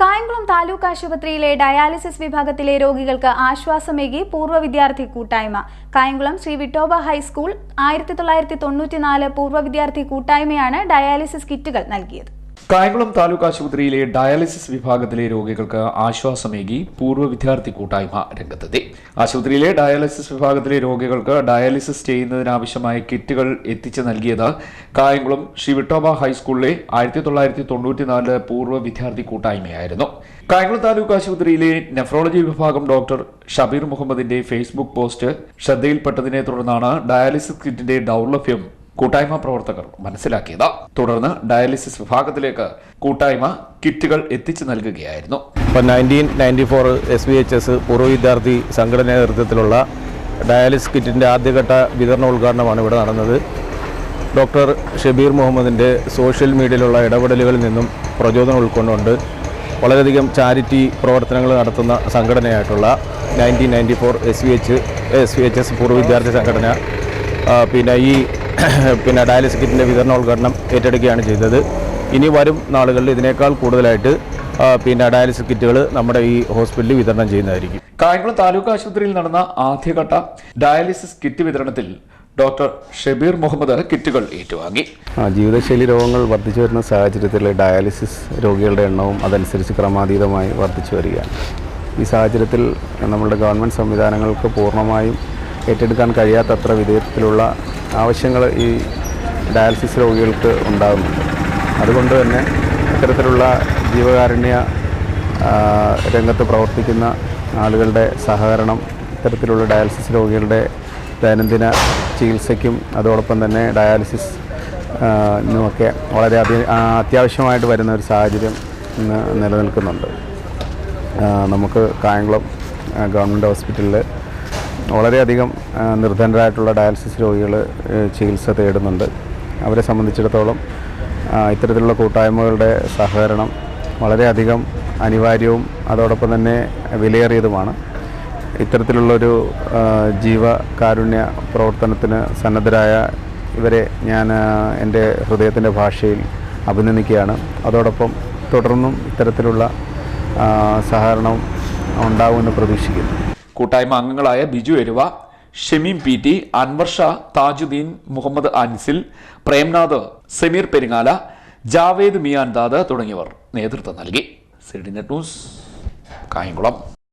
കായംകുളം താലൂക്ക് ആശുപത്രിയിലെ ഡയാലിസിസ് വിഭാഗത്തിലെ രോഗികൾക്ക് ആശ്വാസമേകി പൂർവ വിദ്യാർത്ഥി കൂട്ടായ്മ. കായംകുളം ശ്രീ വിട്ടോബ ഹൈസ്കൂൾ ആയിരത്തി തൊള്ളായിരത്തി തൊണ്ണൂറ്റിനാല് പൂർവ വിദ്യാർത്ഥി കൂട്ടായ്മയാണ് ഡയാലിസിസ് കിറ്റുകൾ നൽകിയത്. കായംകുളം താലൂക്ക് ആശുപത്രിയിലെ ഡയാലിസിസ് വിഭാഗത്തിലെ രോഗികൾക്ക് ആശ്വാസമേകി പൂർവ വിദ്യാർത്ഥി കൂട്ടായ്മ രംഗത്തെത്തി. ആശുപത്രിയിലെ ഡയാലിസിസ് വിഭാഗത്തിലെ രോഗികൾക്ക് ഡയാലിസിസ് ചെയ്യുന്നതിനാവശ്യമായ കിറ്റുകൾ എത്തിച്ചു നൽകിയത് കായംകുളം ശ്രീ വിട്ടോബ ഹൈസ്കൂളിലെ ആയിരത്തി തൊള്ളായിരത്തി തൊണ്ണൂറ്റിനാല് പൂർവ വിദ്യാർത്ഥി കൂട്ടായ്മയായിരുന്നു. കായംകുളം താലൂക്ക് ആശുപത്രിയിലെ നെഫ്രോളജി വിഭാഗം ഡോക്ടർ ഷബീർ മുഹമ്മദിന്റെ ഫേസ്ബുക്ക് പോസ്റ്റ് ശ്രദ്ധയിൽപ്പെട്ടതിനെ തുടർന്നാണ് ഡയാലിസിസ് കിറ്റിന്റെ ദൗർലഭ്യം കൂട്ടായ്മ പ്രവർത്തകർ മനസ്സിലാക്കിയത്. തുടർന്ന് ഡയാലിസിസ് വിഭാഗത്തിലേക്ക് കൂട്ടായ്മ കിറ്റുകൾ എത്തിച്ചു നൽകുകയായിരുന്നു. ഇപ്പം nineteen ninety four S B H S പൂർവ വിദ്യാർത്ഥി സംഘടന നേതൃത്വത്തിലുള്ള ഡയാലിസിസ് കിറ്റിന്റെ ആദ്യഘട്ട വിതരണ ഉദ്ഘാടനമാണ് ഇവിടെ നടന്നത്. ഡോക്ടർ ഷബീർ മുഹമ്മദിന്റെ സോഷ്യൽ മീഡിയയിലുള്ള ഇടപെടലുകളിൽ നിന്നും പ്രചോദനം ഉൾക്കൊണ്ടുകൊണ്ട് വളരെയധികം ചാരിറ്റി പ്രവർത്തനങ്ങൾ നടത്തുന്ന സംഘടനയായിട്ടുള്ള nineteen ninety four S V H S V H S പൂർവ വിദ്യാർത്ഥി സംഘടന പിന്നെ ഈ പിന്നെ ഡയാലിസിസ് കിറ്റിന്റെ വിതരണ ഉദ്ഘാടനം ഏറ്റെടുക്കുകയാണ് ചെയ്തത്. ഇനി വരും നാളുകളിൽ ഇതിനേക്കാൾ കൂടുതലായിട്ട് പിന്നെ ഡയാലിസിസ് കിറ്റുകൾ നമ്മുടെ ഈ ഹോസ്പിറ്റലിൽ വിതരണം ചെയ്യുന്നതായിരിക്കും. കായംകുളം താലൂക്ക് ആശുപത്രിയിൽ നടന്ന ആദ്യഘട്ട ഡയാലിസിസ് കിറ്റ് വിതരണത്തിൽ ഡോക്ടർ ഷബീർ മുഹമ്മദ് കിറ്റുകൾ ഏറ്റുവാങ്ങി. ആ, ജീവിതശൈലി രോഗങ്ങൾ വർദ്ധിച്ചു വരുന്ന സാഹചര്യത്തിൽ ഡയാലിസിസ് രോഗികളുടെ എണ്ണവും അതനുസരിച്ച് ക്രമാതീതമായി വർദ്ധിച്ചു വരികയാണ്. ഈ സാഹചര്യത്തിൽ നമ്മളുടെ ഗവൺമെന്റ് സംവിധാനങ്ങൾക്ക് പൂർണമായും ഏറ്റെടുക്കാൻ കഴിയാത്തത്ര വിധത്തിലുള്ള ആവശ്യങ്ങൾ ഈ ഡയാലിസിസ് രോഗികൾക്ക് ഉണ്ടാകുന്നുണ്ട്. അതുകൊണ്ട് തന്നെ ഇത്തരത്തിലുള്ള ജീവകാരുണ്യ രംഗത്ത് പ്രവർത്തിക്കുന്ന ആളുകളുടെ സഹകരണം ഇത്തരത്തിലുള്ള ഡയാലിസിസ് രോഗികളുടെ ദൈനംദിന ചികിത്സയ്ക്കും അതോടൊപ്പം തന്നെ ഡയാലിസിസ് ഒക്കെ വളരെ അതി അത്യാവശ്യമായിട്ട് വരുന്ന ഒരു സാഹചര്യം ഇന്ന് നിലനിൽക്കുന്നുണ്ട്. നമുക്ക് കായംകുളം ഗവൺമെന്റ് ഹോസ്പിറ്റലിൽ വളരെയധികം നിർധനരായിട്ടുള്ള ഡയാലിസിസ് രോഗികൾ ചികിത്സ തേടുന്നുണ്ട്. അവരെ സംബന്ധിച്ചിടത്തോളം ഇത്തരത്തിലുള്ള കൂട്ടായ്മകളുടെ സഹകരണം വളരെയധികം അനിവാര്യവും അതോടൊപ്പം തന്നെ വിലയേറിയതുമാണ്. ഇത്തരത്തിലുള്ളൊരു ജീവകാരുണ്യ പ്രവർത്തനത്തിന് സന്നദ്ധരായ ഇവരെ ഞാൻ എന്റെ ഹൃദയത്തിന്റെ ഭാഷയിൽ അഭിനന്ദിക്കുകയാണ്. അതോടൊപ്പം തുടർന്നും ഇത്തരത്തിലുള്ള സഹകരണം ഉണ്ടാകുമെന്ന് പ്രതീക്ഷിക്കുന്നു. കൂട്ടായ്മ അംഗങ്ങളായ ബിജു എരുവ ഷമീം പി ടി അൻവർ ഷാ താജുദ്ദീൻ മുഹമ്മദ് അൻസിൽ പ്രേംനാഥ് സമീർ പെരിങ്ങാല ജാവേദ് മിയാൻ മിയാൻദാദ് തുടങ്ങിയവർ നേതൃത്വം നൽകി. CD news Kayamkulam.